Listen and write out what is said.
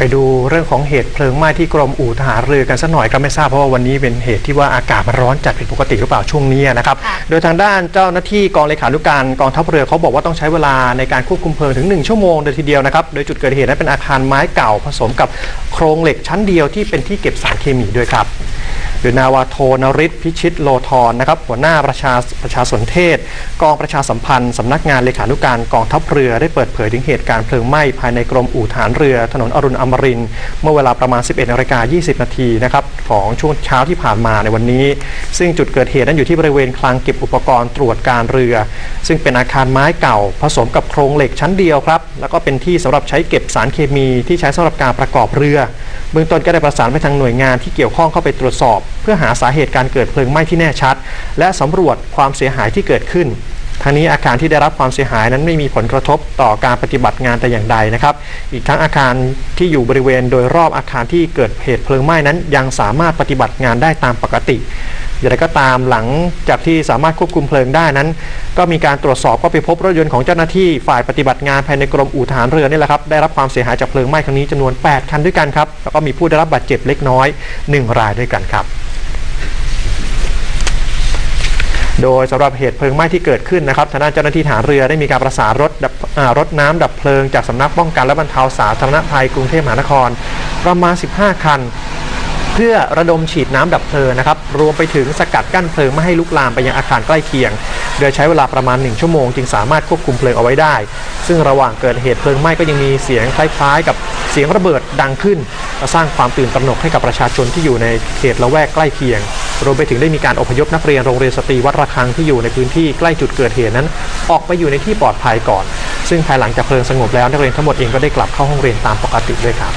ไปดูเรื่องของเหตุเพลิงไหม้ที่กรมอู่ทหารเรือกันสักหน่อยก็ไม่ทราบเพราะว่าวันนี้เป็นเหตุที่ว่าอากาศมันร้อนจัดผิดปกติหรือเปล่าช่วงนี้นะครับค่ะโดยทางด้านเจ้าหน้าที่กองเลขานุการกองทัพเรือเขาบอกว่าต้องใช้เวลาในการควบคุมเพลิงถึง 1 ชั่วโมงเลยทีเดียวนะครับ โดยจุดเกิดเหตุนั้นเป็นอาคารไม้เก่าผสมกับโครงเหล็กชั้นเดียวที่เป็นที่เก็บสารเคมีด้วยครับ โดยนาวาโทนริศพิชิตโลทรนะครับหัวหน้าประชาประชาสนเทศ กองประชาสัมพันธ์สำนักงานเลขานุการกองทัพเรือได้เปิดเผยถึงเหตุการณ์เพลิงไหม้ภายในกรมอู่ฐานเรือ ถนนอรุณอมรินเมื่อเวลาประมาณ 11นาฬิกา20 นาทีนะครับของช่วงเช้าที่ผ่านมาในวันนี้ ซึ่งจุดเกิดเหตุนั้นอยู่ที่บริเวณคลังเก็บอุปกรณ์ตรวจการเรือ ซึ่งเป็นอาคารไม้เก่า ผสมกับโครงเหล็กชั้นเดียวครับแล้วก็เป็นที่สำหรับใช้เก็บสารเคมีที่ใช้สำหรับการประกอบเรือ เบื้องต้นก็ได้ประสานไปทางหน่วยงานที่เกี่ยวข้องเข้าไปตรวจสอบ เพื่อหาสาเหตุการเกิดเพลิงไหม้ที่แน่ชัด และสำรวจความเสียหายที่เกิดขึ้นทางนี้อาคารที่ได้รับความเสียหายนั้นไม่มีผลกระทบต่อการปฏิบัติงานแต่อย่างใดนะครับ อีกทั้งอาคารที่อยู่บริเวณโดยรอบอาคารที่เกิดเหตุเพลิงไหม้นั้น ยังสามารถปฏิบัติงานได้ตามปกติ อย่างไรก็ตามหลังจากที่สามารถควบคุมเพลิงได้นั้น ก็มีการตรวจสอบก็ไปพบรถยนต์ของเจ้าหน้าที่ฝ่ายปฏิบัติงานภายในกรมอู่ทหารเรือนี่แหละครับได้รับความเสียหายจากเพลิงไหม้ครั้งนี้จำนวน 8 คันด้วยกันครับแล้วก็มีผู้ได้รับบาดเจ็บเล็กน้อย 1 รายด้วยกันครับโดยสำหรับเหตุเพลิงไหม้ที่เกิดขึ้นนะครับทางด้านเจ้าหน้าที่ฐานเรือได้มีการประสานรถดับรถน้ำดับเพลิงจากสำนักป้องกันและบรรเทาสาธารณภัยกรุงเทพมหานคร ประมาณ 15 คัน พื่อระดมฉีดน้ำดับเพลิงนะครับรวมไปถึงสกัดกั้นเพลิงไม่ให้ลุกลามไปยังอาคารใกล้เคียง โดยใช้เวลาประมาณ 1 ชั่วโมง จึงสามารถควบคุมเพลิงเอาไว้ได้ ซึ่งระหว่างเกิดเหตุเพลิงไหม้ก็ยังมีเสียงคล้ายๆ กับเสียงระเบิดดังขึ้นและสร้างความตื่นตระหนกให้กับประชาชนที่อยู่ในเขตละแวกใกล้เคียง รวมไปถึงได้มีการอพยพนักเรียนโรงเรียนสตรีวัดระฆังที่อยู่ในพื้นที่ใกล้จุดเกิดเหตุนั้น ออกไปอยู่ในที่ปลอดภัยก่อน ซึ่งภายหลังจากเพลิงสงบแล้วนักเรียนทั้งหมดเองก็ได้กลับเข้าห้องเรียนตามปกติด้วยครับ